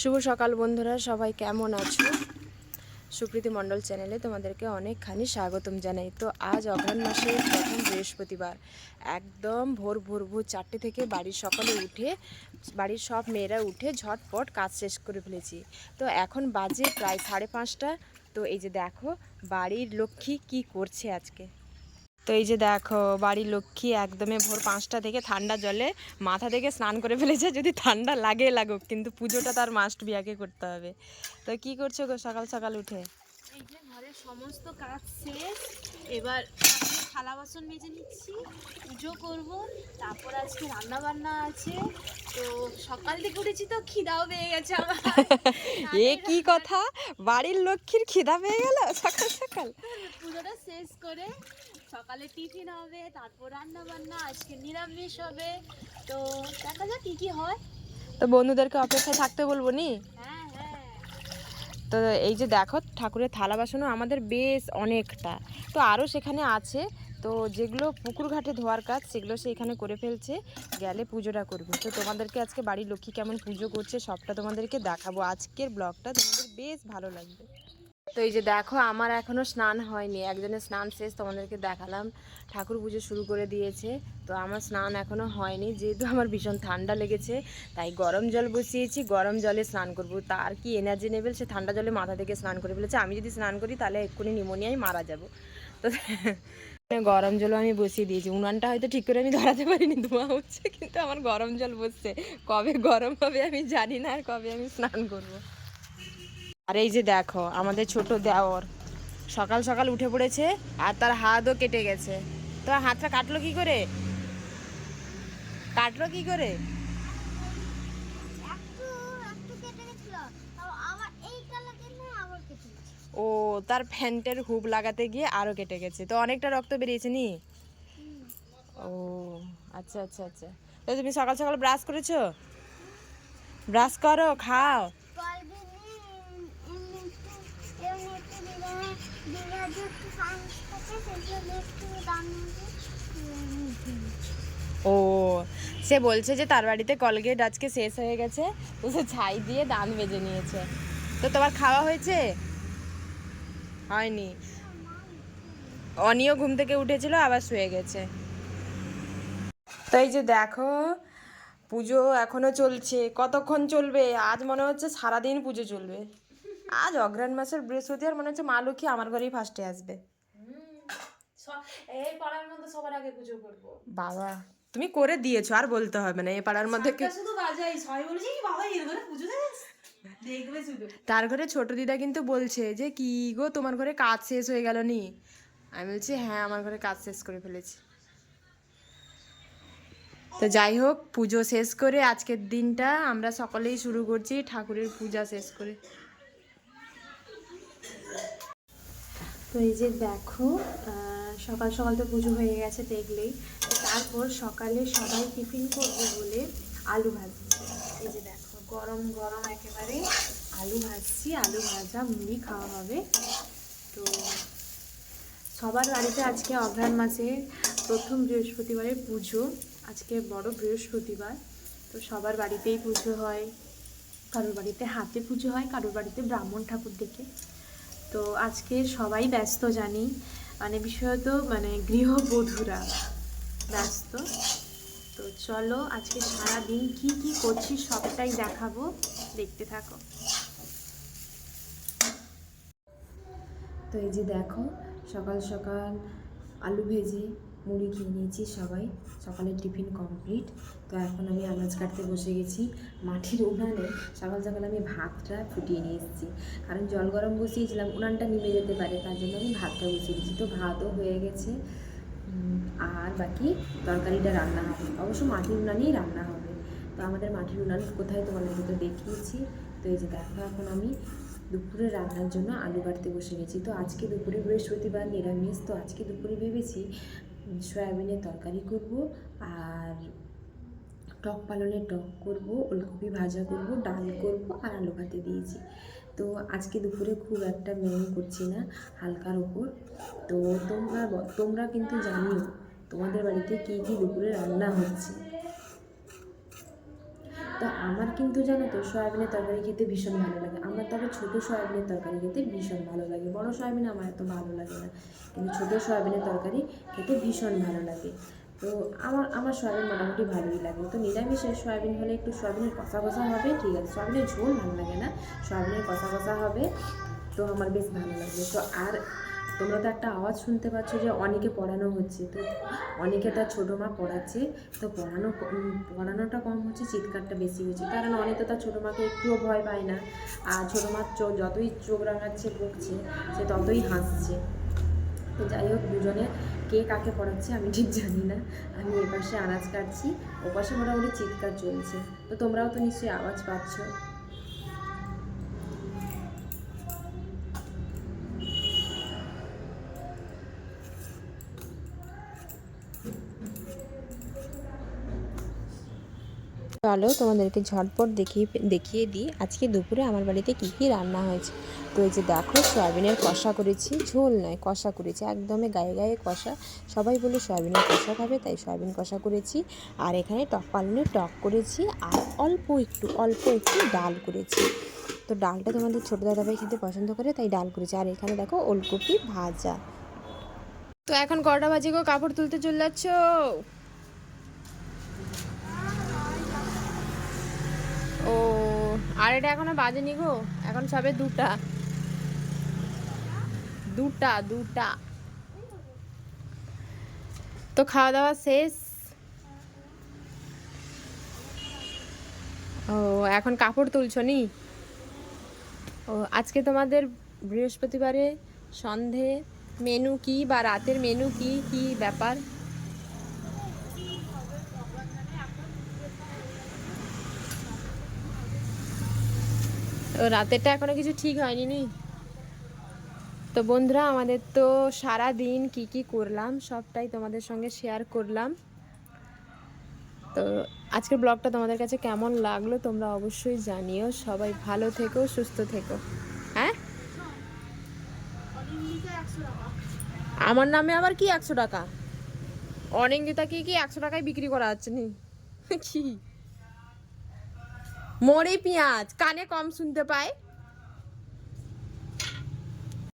শুভ সকাল বন্ধুরা, সবাই কেমন আছো? সুপ্রীতি মণ্ডল চ্যানেলে তোমাদেরকে অনেকখানি স্বাগতম জানাই। তো আজ অঘ্রাণ মাসের প্রথম বৃহস্পতিবার। একদম ভোর ভোর ভোর চারটে থেকে বাড়ির সকালে উঠে, বাড়ির সব মেয়েরা উঠে ঝটপট কাজ শেষ করে ফেলেছি। তো এখন বাজে প্রায় সাড়ে পাঁচটা। তো এই যে দেখো, বাড়ির লক্ষ্মী কি করছে আজকে? তো এই যে দেখো বাড়ির লক্ষ্মী একদমে ভোর পাঁচটা থেকে ঠান্ডা জলে মাথা থেকে স্নান করে ফেলেছে যদি ঠান্ডা লাগে লাগুক কিন্তু পুজোটা তার মাস্ট বিয়াকে করতে হবে। তো কি করছ গো সকাল সকাল উঠে? এই যে ঘরের সমস্ত কাজ শেষ এবার থালা বাসন মেজে নিচ্ছি পুজো করব তারপর আজকে রান্না বান্না আছে তো সকাল থেকে উঠেছি তো খিদাও পেয়ে গেছে আমার। এ কি কথা? বাড়ির লক্ষ্মীর খিদা পেয়ে গেল সকাল সকাল? পুজোটা শেষ করে সকালে টিফিন হবে তারপর রান্না বান্না আজকে নিরামিষ হবে। তো দেখা যাক কি কি হয়। তো বন্ধুদেরকে অপেক্ষায় থাকতে বলব নি? হ্যাঁ হ্যাঁ। তো এই যে দেখো ঠাকুরের থালা বাসনও আমাদের বেশ অনেকটা। তো আরও সেখানে আছে। তো যেগুলো পুকুর ঘাটে ধোয়ার কাজ সেগুলো সে এখানে করে ফেলছে। গেলে পুজোটা করবে। তো তোমাদেরকে আজকে বাড়ির লক্ষ্মী কেমন পুজো করছে সবটা তোমাদেরকে দেখাবো। আজকের ব্লগটা তোমাদের বেশ ভালো লাগবে। তো এই যে দেখো, আমার এখনও স্নান হয়নি। একজনের স্নান শেষ, তোমাদেরকে দেখালাম। ঠাকুর পুজো শুরু করে দিয়েছে। তো আমার স্নান এখনও হয়নি, যেহেতু আমার ভীষণ ঠান্ডা লেগেছে, তাই গরম জল বসিয়েছি, গরম জলে স্নান করব। তার কি এনার্জি নেবেল সে ঠান্ডা জলে মাথা থেকে স্নান করে ফেলেছে। আমি যদি স্নান করি, তাহলে এক্ষুনি নিমোনিয়ায় মারা যাব। তো গরম জলও আমি বসিয়ে দিয়েছি। উনানটা হয়তো ঠিক করে আমি ধরাতে পারিনি, ধোঁয়া হচ্ছে, কিন্তু আমার গরম জল বসছে। কবে গরম হবে আমি জানি না, আর কবে আমি স্নান করব। আর এই যে দেখো আমাদের ছোট দেওর। সকাল সকাল উঠে পড়েছে আর তার হাতও কেটে গেছে। তো হাতটা কাটলো কি করে? কাটলো কি করে? ও তার ফ্যান্টের হুব লাগাতে গিয়ে আরও কেটে গেছে। তো অনেকটা রক্ত বেরিয়েছে নি? ও আচ্ছা আচ্ছা আচ্ছা। তো তুমি সকাল সকাল ব্রাশ করেছ? ব্রাশ করো খাও কলবিনে এমনি একটু এমনি একটু বিরিয়ানি বিরিয়ানি একটু সায়েন্স থাকে সেগুলো একটু দাম ও, সে বলছে যে তার বাড়িতে কলগেট আজকে শেষ হয়ে গেছে, তো সে ছাই দিয়ে দান বেজে নিয়েছে। তো তোমার খাওয়া হয়েছে? হয়নি। অনিও ঘুম থেকে উঠেছিল, আবার শুয়ে গেছে। তো এই যে দেখো, পুজো এখনও চলছে। কতক্ষণ চলবে? আজ মনে হচ্ছে সারাদিন পুজো চলবে। আজ অগ্রাণ মাসের বৃহস্পতিবার মনে হচ্ছে মা লক্ষ্মী আমার ঘরেই ফার্স্টে আসবে। এই পাড়ার মধ্যে সবার আগে পুজো করব। বাবা তুমি করে দিয়েছ আর বলতে হবে না এ পাড়ার মধ্যে শুধু বাজাই সবাই বলেছে কি বাবা এর ঘরে পুজো দেয়? দেখবে শুধু। তার ঘরে ছোট দিদা কিন্তু বলছে যে কি গো তোমার ঘরে কাজ শেষ হয়ে গেল নি? আমি বলছি হ্যাঁ আমার ঘরে কাজ শেষ করে ফেলেছি। তো যাই হোক পুজো শেষ করে আজকের দিনটা আমরা সকলেই শুরু করছি ঠাকুরের পূজা শেষ করে। তো এই যে দেখো সকাল সকাল তো পুজো হয়ে গেছে দেখলেই। তারপর সকালে সবাই টিফিন করবে বলে আলু ভাজছি এই যে দেখো, গরম গরম একেবারে আলু ভাজছি, আলু ভাজা, মুড়ি খাওয়া হবে। তো সবার বাড়িতে আজকে অঘ্রাণ মাসে প্রথম বৃহস্পতিবারের পুজো, আজকে বড় বৃহস্পতিবার। তো সবার বাড়িতেই পুজো হয়, কারোর বাড়িতে হাতে পুজো হয়, কারোর বাড়িতে ব্রাহ্মণ ঠাকুর দেখে। তো আজকে সবাই ব্যস্ত জানি। মানে বিশেষত মানে গৃহবধূরা ব্যস্ত। তো চলো আজকে সারাদিন কি কি করছি সবটাই দেখাবো। দেখতে থাকো। তো এই যে দেখো, সকাল সকাল আলু ভেজে মুড়ি খেয়ে নিয়েছি সবাই। সকালের টিফিন কমপ্লিট। তো এখন আমি আনাজ কাটতে বসে গেছি মাটির উনানে। সকাল সকাল আমি ভাতটা ফুটিয়ে নিয়ে এসেছি। কারণ জল গরম বসিয়েছিলাম, উনানটা নিমে যেতে পারে, তার জন্য আমি ভাতটা বসিয়ে দিয়েছি। তো ভাতও হয়ে গেছে। আর বাকি তরকারিটা রান্না হবে। অবশ্য মাটির উনানেই রান্না হবে। তো আমাদের মাটির উনান কোথায় তোমাদেরকে তো দেখিয়েছি। তো এই যে দেখো, এখন আমি দুপুরে রান্নার জন্য আলু কাটতে বসে গেছি। তো আজকে দুপুরে বৃহস্পতিবার নিরামিষ। তো আজকে দুপুরে ভেবেছি সয়াবিনের তরকারি করব আর টক পালনের টক করব, ওলকপি ভাজা করব, ডাল করব আর আলু ভাতে দিয়েছি। তো আজকে দুপুরে খুব একটা মেনু করছি না হালকার ওপর। তো তোমরা তোমরা কিন্তু জানিও তোমাদের বাড়িতে কী কী দুপুরে রান্না হচ্ছে। তো আমার কিন্তু জানো তো সয়াবিনের তরকারি খেতে ভীষণ ভালো লাগে। আমার তবে ছোটো সয়াবিনের তরকারি খেতে ভীষণ ভালো লাগে। বড় সয়াবিন আমার এত ভালো লাগে না। কিন্তু ছোটো সয়াবিনের তরকারি খেতে ভীষণ ভালো লাগে। তো আমার আমার সয়াবিন মোটামুটি ভালোই লাগে। তো নিরামিষের সয়াবিন হলে একটু সয়াবিনের কষা কষা হবে, ঠিক আছে। সয়াবিনের ঝোল ভালো লাগে না। সয়াবিনের কষা কষা হবে, তো আমার বেশ ভালো লাগবে তো আর তোমরা তো একটা আওয়াজ শুনতে পাচ্ছ যে অনেকে পড়ানো হচ্ছে। তো অনেকে তার ছোটো মা পড়াচ্ছে। তো পড়ানো পড়ানোটা কম হচ্ছে, চিৎকারটা বেশি হচ্ছে। কারণ অনেকে তার ছোটো মাকে একটুও ভয় পায় না। আর ছোটো মার চোখ যতই চোখ রাঙাচ্ছে, বকছে, সে ততই হাসছে। তো যাই হোক, দুজনে কে কাকে পড়াচ্ছে আমি ঠিক জানি না। আমি এপাশে আনাজ কাটছি, ওপাশে মোটামুটি চিৎকার চলছে। তো তোমরাও তো নিশ্চয়ই আওয়াজ পাচ্ছ। চলো তোমাদেরকে ঝটপট দেখিয়ে দেখিয়ে দিই আজকে দুপুরে আমার বাড়িতে কী কী রান্না হয়েছে। তো এই যে দেখো, সয়াবিনের কষা করেছি, ঝোল নয়, কষা করেছি, একদমই গায়ে গায়ে কষা। সবাই বলে সয়াবিনের কষা খাবে, তাই সয়াবিন কষা করেছি। আর এখানে টক পালনে টক করেছি, আর অল্প একটু অল্প একটু ডাল করেছি। তো ডালটা তোমাদের ছোটো দাদাভাই খেতে পছন্দ করে, তাই ডাল করেছি। আর এখানে দেখো, ওলকপি ভাজা। তো এখন কটা বাজে গো, কাপড় তুলতে চলে যাচ্ছ? ও, আর এটা এখনও বাজেনি গো? এখন সবে দুটা। দুটা দুটা। তো খাওয়া দাওয়া শেষ? ও, এখন কাপড় তুলছ নি? ও, আজকে তোমাদের বৃহস্পতিবারে সন্ধে। মেনু কি বা রাতের মেনু কি? কি ব্যাপার? রাতেরটা এখনও কিছু ঠিক হয়নি নি? তো বন্ধুরা, আমাদের তো সারা দিন কি কি করলাম, সবটাই তোমাদের সঙ্গে শেয়ার করলাম। তো আজকের ব্লগটা তোমাদের কাছে কেমন লাগল তোমরা অবশ্যই জানিও। সবাই ভালো থেকো, সুস্থ থেকো। হ্যাঁ? আমার নামে আবার কি একশো টাকা? অনিন্দিতাকে কি একশো টাকায় বিক্রি করা হচ্ছে নি? কি? মোড়ে পেঁয়াজ কানে কম শুনতে পায়।